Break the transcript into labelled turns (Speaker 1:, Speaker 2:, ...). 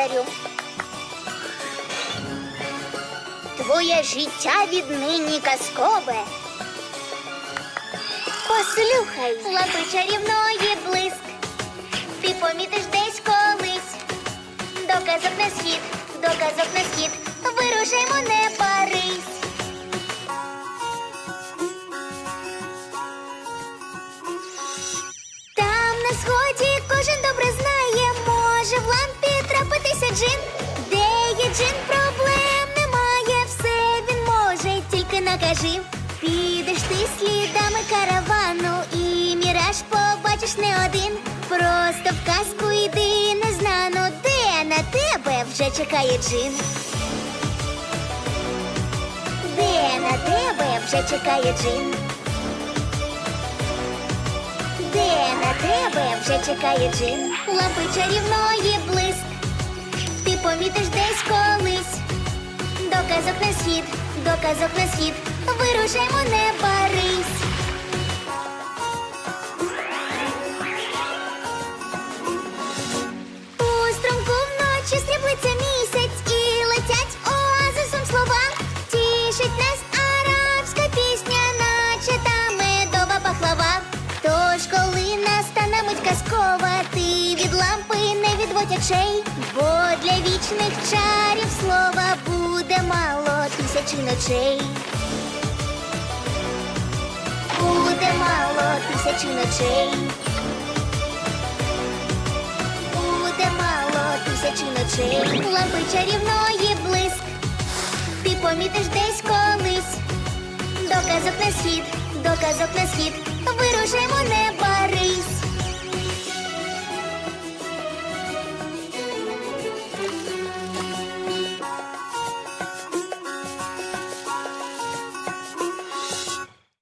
Speaker 1: володарю. Твоє життя віднині казкове. Послухай, лапи чарівної блиск. Ти помітиш десь колись. Доказок на схід, доказок на схід. Вирушаймо, не парись. Накажи. Підеш ти слідами каравану і міраж побачиш не один. Просто в казку йди незнано, де на тебе вже чекає джин. Де на тебе вже чекає джин. Де на тебе вже чекає джин? Лампи чарівної блиск. Доказок на схід, доказок на схід. Вирушаймо, не парись. У струмку вночі стріблиться місяць і летять оазисом слова. Тішить нас арабська пісня, наче та медова пахлава. Тож, коли настане мить казкова, ти від лампи не відводь очей, бо для вічних чарів ночей. Буде мало тисячі ночей. Буде мало тисячі ночей. Лампи чарівної блиск. Ти помітиш десь колись. Доказок на схід, доказок на схід. Вирушаймо, не парись.